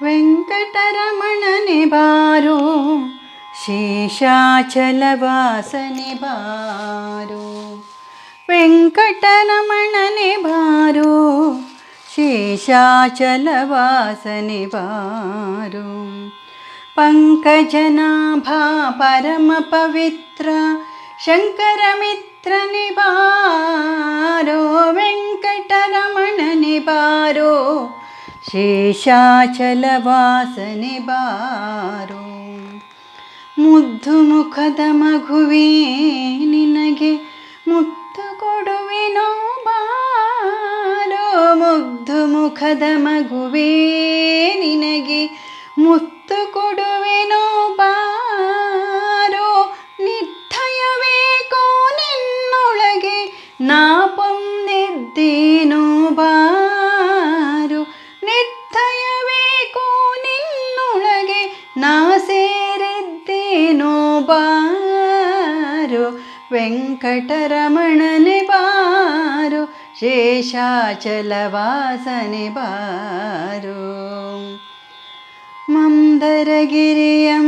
ವೆಂಕಟರಮಣನೆ ಬಾರೋ ಶೇಷಾಚಲವಾಸನೆ ಬಾರೋ ವೆಂಕಟರಮಣನೆ ಬಾರೋ ಶೇಷಾಚಲವಾಸನೆ ಬಾರೋ ಪಂಕಜನಾಭಾ ಪರಮ ಪವಿತ್ರ ಶಂಕರ ಶೇಷಾಚಲವಾಸನೆ ಬಾರೋ. ಮುದ್ದು ಮುಖದ ಮಗುವೇ, ನಿನಗೆ ಮುತ್ತು ಕೊಡುವೆನೋ ಬಾರೋ. ಮುದ್ದು ಮುಖದ ಮಗುವೇ, ನಿನಗೆ ಮುತ್ತು ಕೊಡುವೆನೋ ಬಾರೋ. വെങ്കടരമണനെ ബാരോ ശേഷാചലവാസനെ ബാരോ മന്ദരഗിരിയം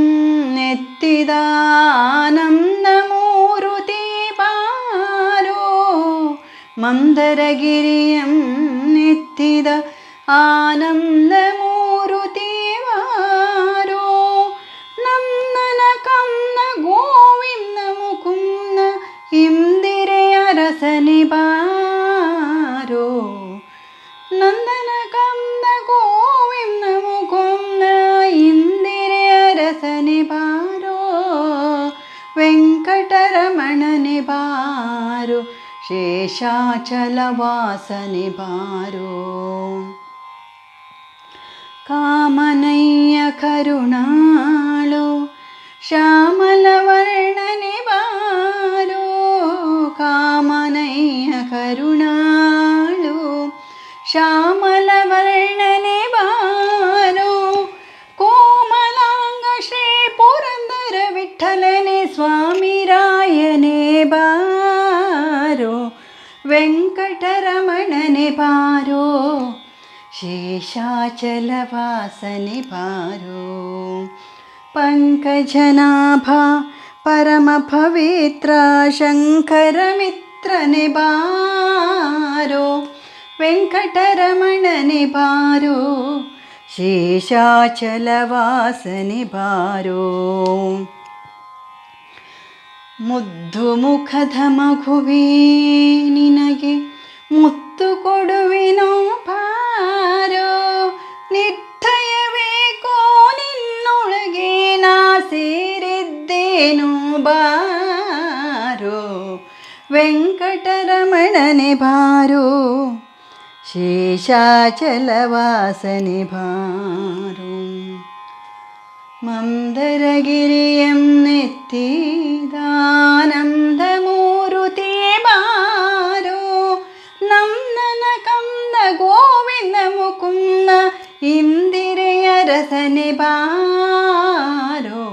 നെത്തിദാനന്ദമൂരുതി ബാരോ മന്ദരഗിരിയം നെത്തിദ ആനന്ദമൂ శేషాచలవాసని బారో కామనయ్య కరుణాళు శ్యామలవర్ణని బారో. కామనయ్య కరుణాళు శ్యామలవర్ణని బారో. కోమలాంగ శ్రీ పురందర విఠలని స్వామి वेङ्कटरमण निपारो शेषाचलवासनि पारो। पङ्कजनाभा परमभवित्रा शङ्करमित्रनिबारो वेङ्कटरमणनिभारो शेषाचलवासनिबारो ಮುದ್ದು ಮುಖದ ಮಗುವೇ ನಿನಗೆ ಮುತ್ತು ಕೊಡುವಿನೋ ಪಾರೋ ನಿರ್ಧಯಬೇಕೋ ನಿನ್ನೊಳಗೆ ನಾ ಸೇರಿದ್ದೇನೋ ಬಾರೋ, ವೆಂಕಟರಮಣನೆ ಬಾರೋ, ಶೇಷಾಚಲವಾಸನೆ ಬಾರೋ. മന്ദരഗിരിയം നെത്തിദാനന്ദമൂരുതി ബാരോ നന്ദന കന്ദ ഗോവിന്ദ മുകുന്ദ ഇന്ദിരയരസനെ ബാരോ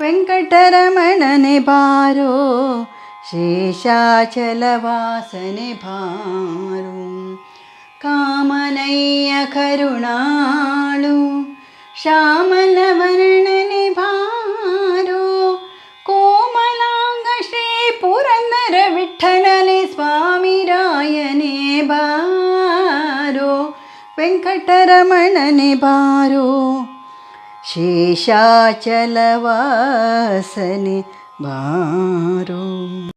വെങ്കടരമണനെ ബാരോ ശേഷാചലവാസനെ ഭാരും കാമനയ്യ കരുണാളു ശ്യാമലവർണനെ ഭാരോ. കോമലാംഗ ശ്രീ പുരന്ദര വിಠലനെ സ്വാമി രായനെ ഭാരോ. വെങ്കടരമണനെ ഭാരോ. ശേഷാചലവാസനെ ബാരോ